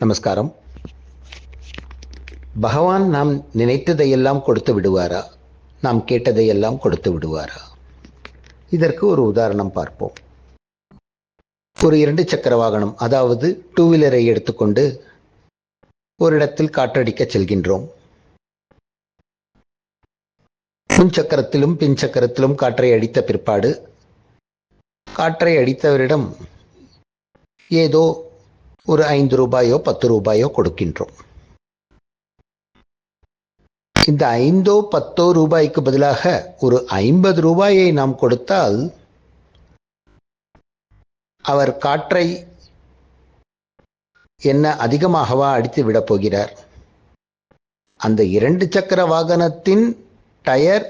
நமஸ்காரம். பகவான் நாம் நினைத்ததையெல்லாம் கொடுத்து விடுவாரா? நாம் கேட்டதையெல்லாம் கொடுத்து விடுவாரா? இதற்கு ஒரு உதாரணம் பார்ப்போம். ஒரு இரண்டு சக்கர வாகனம் அதாவது டூ வீலரை எடுத்துக்கொண்டு ஒரு இடத்தில் காற்றடிக்க செல்கின்றோம். முன் சக்கரத்திலும் பின் சக்கரத்திலும் காற்றை அடித்த பிற்பாடு காற்றை அடித்தவரிடம் ஏதோ ஒரு ஐந்து ரூபாயோ பத்து ரூபாயோ கொடுக்கின்றோம். இந்த ஐந்தோ பத்தோ ரூபாய்க்கு பதிலாக ஒரு ஐம்பது ரூபாயை நாம் கொடுத்தால் அவர் காற்றை என்ன அதிகமாகவா அடித்து விடப் போகிறார்? அந்த இரண்டு சக்கர வாகனத்தின் டயர்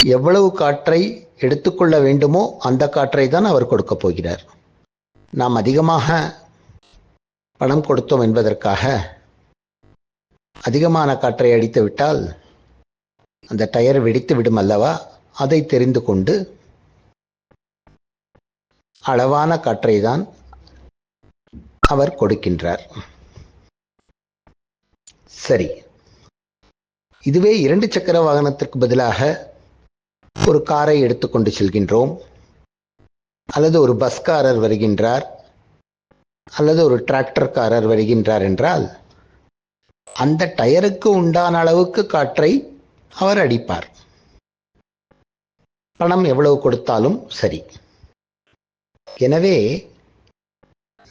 எவ்வளவு காற்றை எடுத்துக்கொள்ள வேண்டுமோ அந்த காற்றை தான் அவர் கொடுக்கப் போகிறார். நாம் அதிகமாக பணம் கொடுத்தோம் என்பதற்காக அதிகமான காற்றை அடித்து விட்டால் அந்த டயர் வெடித்து விடும் அல்லவா? அதை தெரிந்து கொண்டு அளவான காற்றை தான் அவர் கொடுக்கின்றார். சரி. இதுவே இரண்டு சக்கர வாகனத்திற்கு பதிலாக ஒரு காரை எடுத்துக்கொண்டு செல்கின்றோம். அல்லது ஒரு பஸ்காரர் வருகின்றார். அல்லது ஒரு டிராக்டர்காரர் வருகின்றார் என்றால் அந்த டயருக்கு உண்டான அளவுக்கு காற்றை அவர் அடிப்பார். பணம் எவ்வளவு கொடுத்தாலும் சரி. எனவே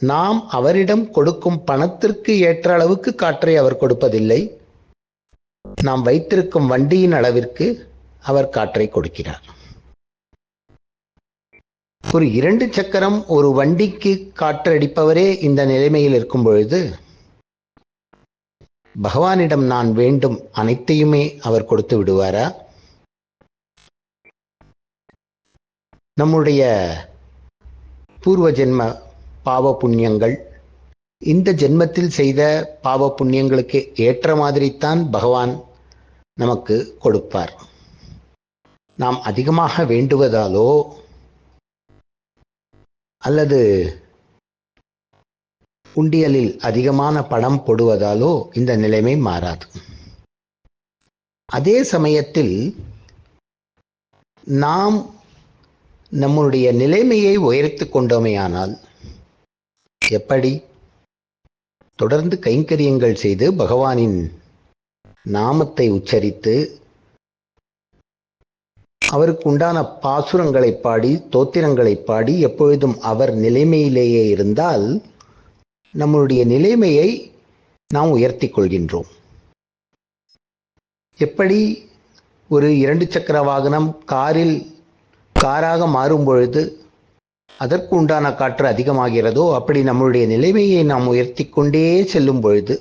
நாம் அவரிடம் கொடுக்கும் பணத்திற்கு ஏற்ற அளவுக்கு காற்றை அவர் கொடுப்பதில்லை. நாம் வைத்திருக்கும் வண்டியின் அளவிற்கு அவர் காற்றை கொடுக்கிறார். ஒரு இரண்டு சக்கரம் ஒரு வண்டிக்கு காற்றடிப்பவரே இந்த நிலைமையில் இருக்கும் பொழுது பகவானிடம் நான் வேண்டும் அனைத்தையுமே அவர் கொடுத்து விடுவாரா? நம்முடைய பூர்வ ஜென்ம பாவ புண்ணியங்கள் இந்த ஜென்மத்தில் செய்த பாவ புண்ணியங்களுக்கு ஏற்ற மாதிரித்தான் பகவான் நமக்கு கொடுப்பார். நாம் அதிகமாக வேண்டுவதாலோ அல்லது உண்டியலில் அதிகமான பணம் போடுவதாலோ இந்த நிலைமை மாறாது. அதே சமயத்தில் நாம் நம்முடைய நிலைமையை உயர்த்து கொண்டோமேயானால் எப்படி? தொடர்ந்து கைங்கரியங்கள் செய்து பகவானின் நாமத்தை உச்சரித்து அவருக்கு உண்டான பாசுரங்களை பாடி தோத்திரங்களை பாடி எப்பொழுதும் அவர் நிலைமையிலேயே இருந்தால் நம்மளுடைய நிலைமையை நாம் உயர்த்தி கொள்கின்றோம். எப்படி ஒரு இரண்டு சக்கர வாகனம் காரில் காராக மாறும் பொழுது அதற்கு உண்டான காற்று அதிகமாகிறதோ அப்படி நம்மளுடைய நிலைமையை நாம் உயர்த்தி கொண்டே செல்லும் பொழுது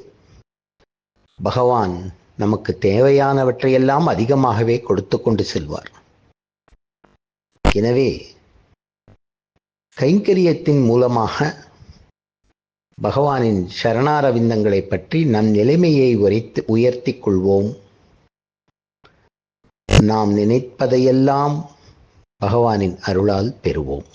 பகவான் நமக்கு தேவையானவற்றையெல்லாம் அதிகமாகவே கொடுத்து கொண்டு செல்வார். எனவே கைங்கரியத்தின் மூலமாக பகவானின் சரணாரவிந்தங்களை பற்றி நம் நிலைமையை உரைத்து உயர்த்தி கொள்வோம். நாம் நினைப்பதையெல்லாம் பகவானின் அருளால் பெறுவோம்.